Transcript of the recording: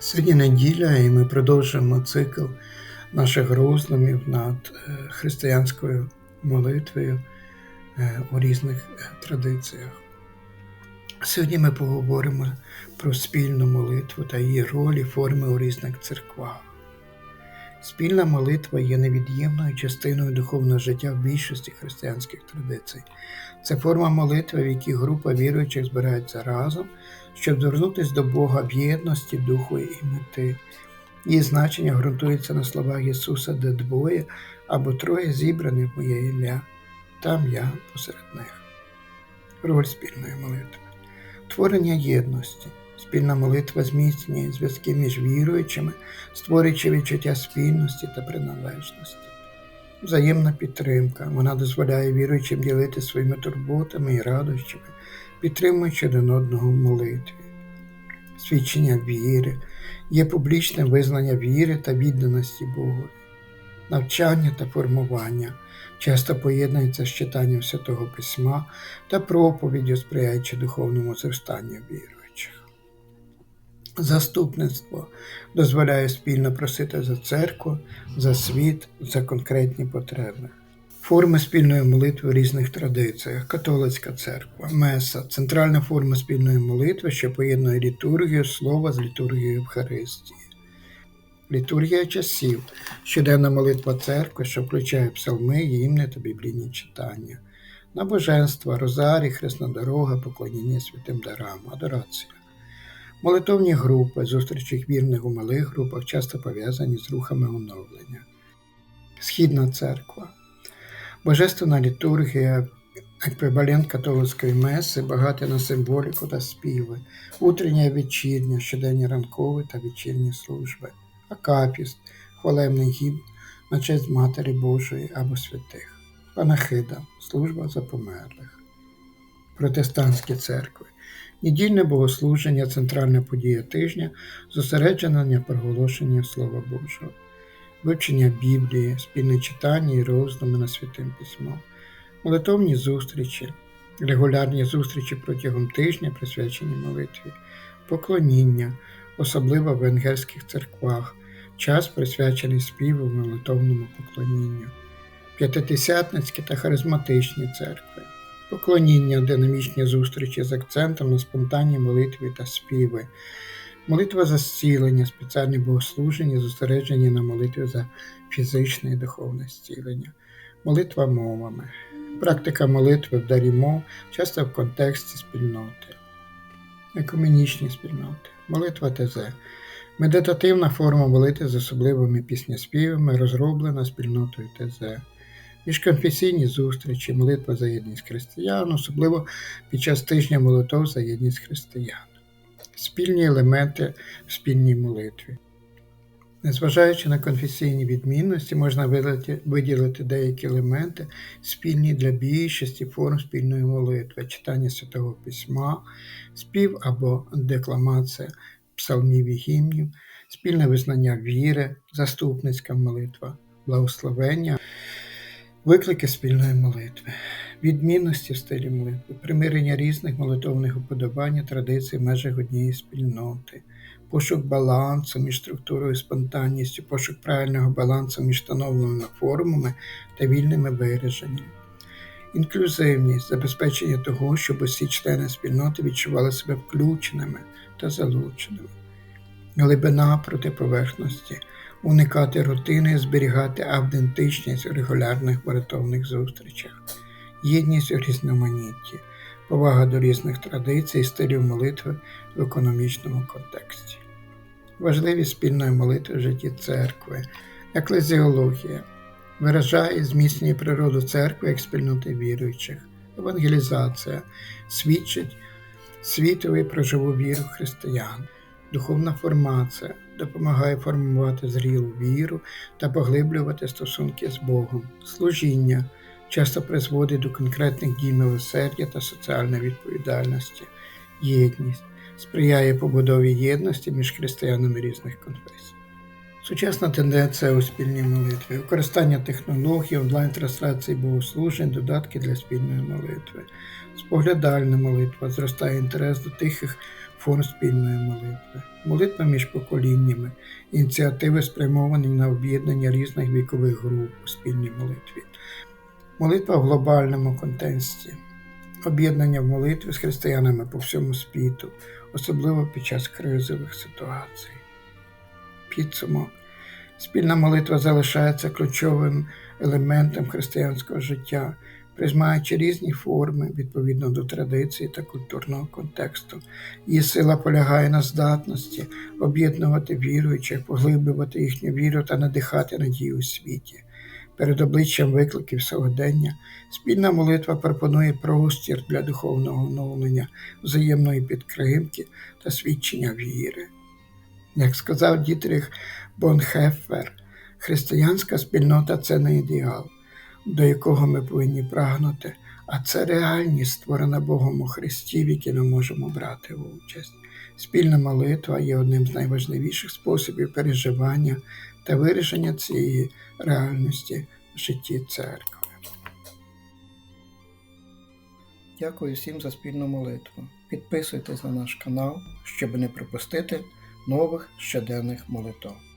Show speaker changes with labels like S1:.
S1: Сьогодні неділя, і ми продовжуємо цикл наших роздумів над е, християнською молитвою е, у різних е, традиціях. Сьогодні ми поговоримо про спільну молитву та її ролі, форми у різних церквах. Спільна молитва є невід'ємною частиною духовного життя в більшості християнських традицій. Це форма молитви, в якій група віруючих збирається разом, щоб звернутися до Бога в єдності, духу і мети. Її значення ґрунтується на словах Ісуса, де двоє або троє зібрані в моє ім'я, там я посеред них. Роль спільної молитви. Творення єдності. Спільна молитва зміцнює зв'язки між віруючими, створюючи відчуття спільності та приналежності. Взаємна підтримка. Вона дозволяє віруючим ділити своїми турботами і радощами, підтримуючи один одного в молитві. Свідчення віри, є публічне визнання віри та відданості Богу, навчання та формування часто поєднується з читанням Святого Письма та проповіддю, сприяючи духовному зростанню віруючих. Заступництво дозволяє спільно просити за церкву, за світ, за конкретні потреби. Форми спільної молитви в різних традиціях, католицька церква, меса, центральна форма спільної молитви, що поєднує літургію слова з літургією Євхаристії. Літургія часів, щоденна молитва церкви, що включає псалми, гімни та біблійні читання, набоженства, розарі, хресна дорога, поклоніння святим дарам, адорація. Молитовні групи, зустрічі вірних у малих групах часто пов'язані з рухами оновлення. Східна церква. Божественна літургія, еквівалент католицької меси, багата на символіку та співи, утрення і вечірня, щоденні ранкові та вечірні служби, акапіст, хвалебний гімн на честь Матері Божої або святих, панахида, служба за померлих, протестантські церкви. Недільне богослуження, центральна подія тижня, зосереджена на проголошення Слова Божого, вивчення Біблії, спільне читання і роздуми на святим письмом, молитовні зустрічі, регулярні зустрічі протягом тижня, присвячені молитві, поклоніння, особливо в венгерських церквах, час присвячений співу молитовному поклонінню, п'ятидесятницькі та харизматичні церкви поклоніння, динамічні зустрічі з акцентом на спонтанні молитві та співи, молитва за зцілення, спеціальні богослуження, зосереджені на молитві за фізичне і духовне зцілення, молитва мовами, практика молитви в дарі мов, часто в контексті спільноти, екуменічні спільноти, молитва ТЗ. Медитативна форма молитви з особливими піснеспівами, розроблена спільнотою ТЗ міжконфесійні зустрічі, молитва за єдність християн, особливо під час тижня молитов за єдність християн, спільні елементи в спільній молитві. Незважаючи на конфесійні відмінності, можна виділити деякі елементи, спільні для більшості форм спільної молитви, читання Святого Письма, спів або декламація псалмів і гімнів, спільне визнання віри, заступницька молитва, благословення. Виклики спільної молитви, відмінності в стилі молитви, примирення різних молитовних уподобань, традицій в межах однієї спільноти, пошук балансу між структурою і спонтанністю, пошук правильного балансу між встановленими формами та вільними вираженнями, інклюзивність, забезпечення того, щоб усі члени спільноти відчували себе включеними та залученими, глибина протиповерхності уникати рутини, зберігати автентичність у регулярних молитовних зустрічах, єдність у різноманітті, повага до різних традицій, стилів молитви в економічному контексті. Важливість спільної молитви в житті церкви, еклезіологія виражає і зміцнює природу церкви як спільноти віруючих, евангелізація свідчить світові про живу віру християн. Духовна формація допомагає формувати зрілу віру та поглиблювати стосунки з Богом. Служіння часто призводить до конкретних дій милосердя та соціальної відповідальності, єдність сприяє побудові єдності між християнами різних конфесій. Сучасна тенденція у спільній молитві, використання технологій, онлайн-трансляції богослужень, додатки для спільної молитви, споглядальна молитва, зростає інтерес до тихих форм спільної молитви, молитва між поколіннями, ініціативи спрямовані на об'єднання різних вікових груп у спільній молитві, молитва в глобальному контексті, об'єднання в молитві з християнами по всьому світу, особливо під час кризових ситуацій. Підсумок. Спільна молитва залишається ключовим елементом християнського життя, приймаючи різні форми відповідно до традиції та культурного контексту. Її сила полягає на здатності об'єднувати віруючих, поглиблювати їхню віру та надихати надію у світі. Перед обличчям викликів сьогодення спільна молитва пропонує простір для духовного оновлення, взаємної підтримки та свідчення віри. Як сказав Дітрих Бонхефер, християнська спільнота це не ідеал, до якого ми повинні прагнути, а це реальність, створена Богом у Христі, в якій ми можемо брати участь. Спільна молитва є одним з найважливіших способів переживання та вирішення цієї реальності в житті церкви. Дякую всім за спільну молитву. Підписуйтесь на наш канал, щоб не пропустити нових щоденних молитв.